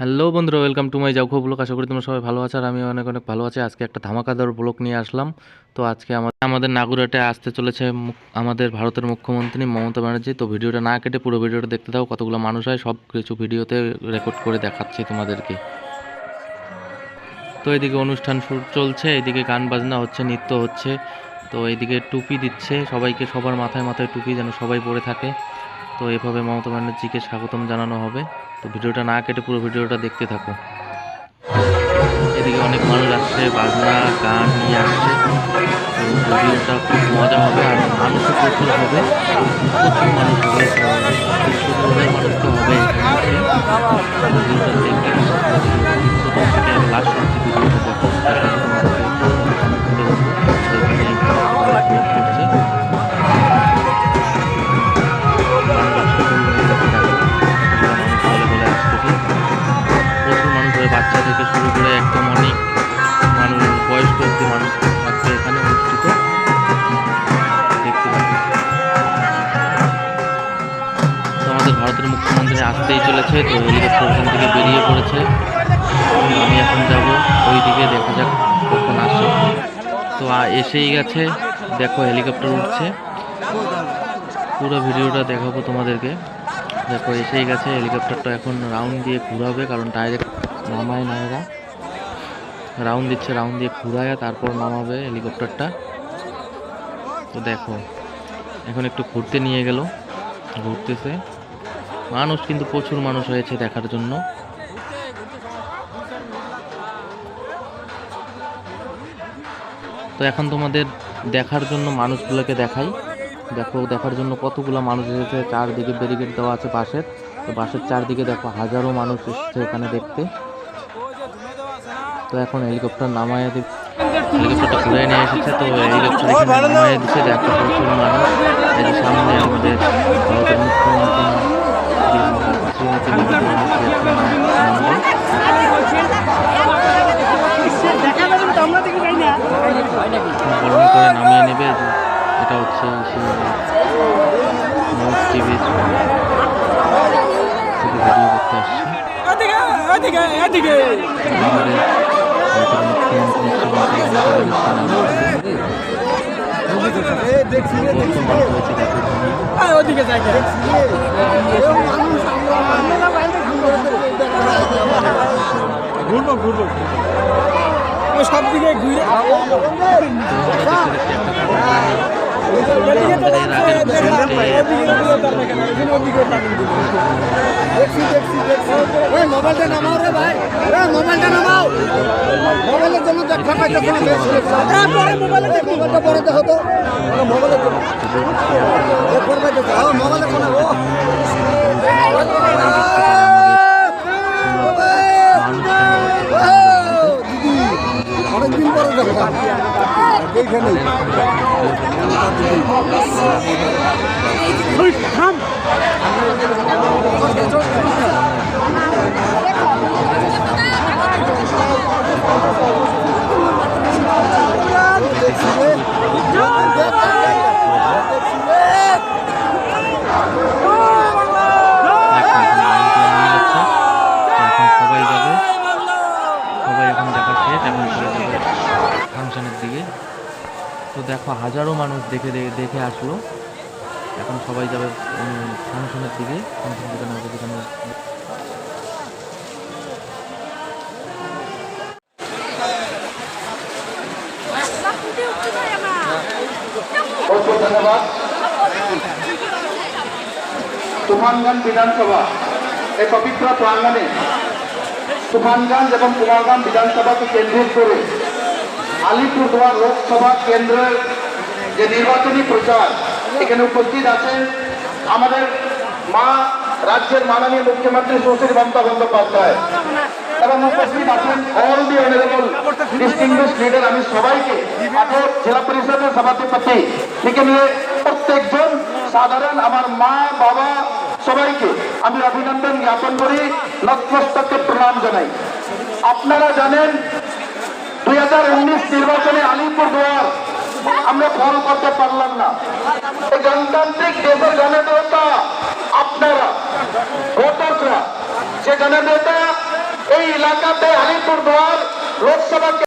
Hello বন্ধুরা welcome to মাই যাও blog আশা করি তোমরা সবাই ভালো আছো আর আমি অনেক অনেক ভালো আছি। আজকে একটা ধামাকাদার ব্লগ নিয়ে আসলাম। তো আজকে আমাদের আমাদের নাগুরাটে আসতে চলেছে আমাদের ভারতের মুখ্যমন্ত্রী মমতা ব্যানার্জি। তো ভিডিওটা না কেটে পুরো ভিডিওটা দেখতে দাও কতগুলো মানুষ হয় সব কিছু ভিডিওতে রেকর্ড করে দেখাচ্ছি তোমাদেরকে। তো এদিকে অনুষ্ঠান চলছে, এদিকে গান বাজনা হচ্ছে, নৃত্য হচ্ছে। তো এইদিকে টুপি দিচ্ছে, সবাইকে সবার মাথায় মাথায় টুপি যেন সবাই পরে থাকে। তো এভাবে মমতা ব্যানার্জিকে স্বাগতম জানানো হবে। তো ভিডিওটা না কেটে পুরো ভিডিওটা দেখতে থাকো। এদিকে অনেক মানুষ আসছে, বাজনা, গান নিয়ে আসছে। ভিডিওটা খুব মজা হবে আর মানুষও প্রচুর হবে। প্রচুর মানুষ হবে মানুষ তো হবে ভিডিওটা দেখতে লাস্ট মুখ্যমন্ত্রী চলেছে, তো হেলিকপ্টার ওখান থেকে বেরিয়ে পড়েছে। আমি এখন যাব ওই দিকে দেখা যাক কখন আসে। তো এসেই গেছে, দেখো হেলিকপ্টার উঠছে। পুরো ভিডিওটা দেখাবো তোমাদেরকে। দেখো, এসেই গেছে, হেলিকপ্টারটা এখন রাউন্ড দিয়ে ঘুরাবে, কারণ ডাইরেক্ট নামায় না এরা। রাউন্ড দিচ্ছে রাউন্ড দিয়ে ঘুরায়, তারপর নামাবে হেলিকপ্টারটা। তো দেখো, এখন একটু ঘুরতে নিয়ে গেল, ঘুরতেছে। মানুষ কিন্তু প্রচুর মানুষ হয়েছে দেখার জন্য। তো এখন তোমাদের দেখার জন্য মানুষগুলোকে দেখাই। দেখো, দেখার জন্য কতগুলো মানুষ এসেছে। চারদিকে ব্যারিকেড দেওয়া আছে বাসের তো বাসের চারদিকে দেখো, হাজারো মানুষ এসেছে এখানে দেখতে। তো এখন হেলিকপ্টার নামায় দি হেলিকপ্টারটা ঘুরে নিয়ে এসেছে। তো হেলিকপ্টার নামায় দিচ্ছে। দেখো প্রচুর মানুষ। সামনে আমাদের মুখ্যমন্ত্রী বরণ করে নামিয়ে নেবে এটা হচ্ছে টিভির থেকে ভিডিও করতে আসছে মুখ্যমন্ত্রী হয়েছে দেখার জন্য আয় ওদিকে যাই ঘুরবো ঘুরবো ও সব দিকে ঘুরে এর আগের ভিডিওতে মোবাইলটা নামাও রে ভাই। মোবাইলটা নামাও। মোবাইলের জন্য দেখা। মোবাইলটা দেখো মোবাইলের জন্য এইখানে এখন ফাংশনের দিকে। তো দেখো, হাজারো মানুষ দেখে দেখে আসলো। এখন সবাই যাবে ফাংশনের দিকে। ফাংশন যেখানে হবে অসংখ্য ধন্যবাদ বিধানসভা। এই পবিত্র প্রাঙ্গণে তুফানগঞ্জ এবং কুমারগঞ্জ বিধানসভাকে কেন্দ্রিত করে আলিপুরদুয়ার লোকসভা কেন্দ্রের যে নির্বাচনী প্রচার, এখানে উপস্থিত আছেন আমাদের মা, রাজ্যের মাননীয় মুখ্যমন্ত্রী সুশ্রী মমতা বন্দ্যোপাধ্যায় এবং উপস্থিত আছেন all the honourable distinguish leader আমি সবাইকে আটক জেলা পরিষদের সভাধিপতি থেকে নিয়ে প্রত্যেকজন সাধারণ আমার মা, বাবা সবাইকে আমি অভিনন্দন জ্ঞাপন করি নতমস্তকে প্রণাম জানাই। আপনারা জানেন, দুই হাজার উনিশ নির্বাচনে আলিপুর দুয়ার, আমরা ফল করতে পারলাম না। এই গণতান্ত্রিক দেশের জননেতা আপনারা, ভোটাররা সে জননেতা এই এলাকাতে আলিপুরদুয়ার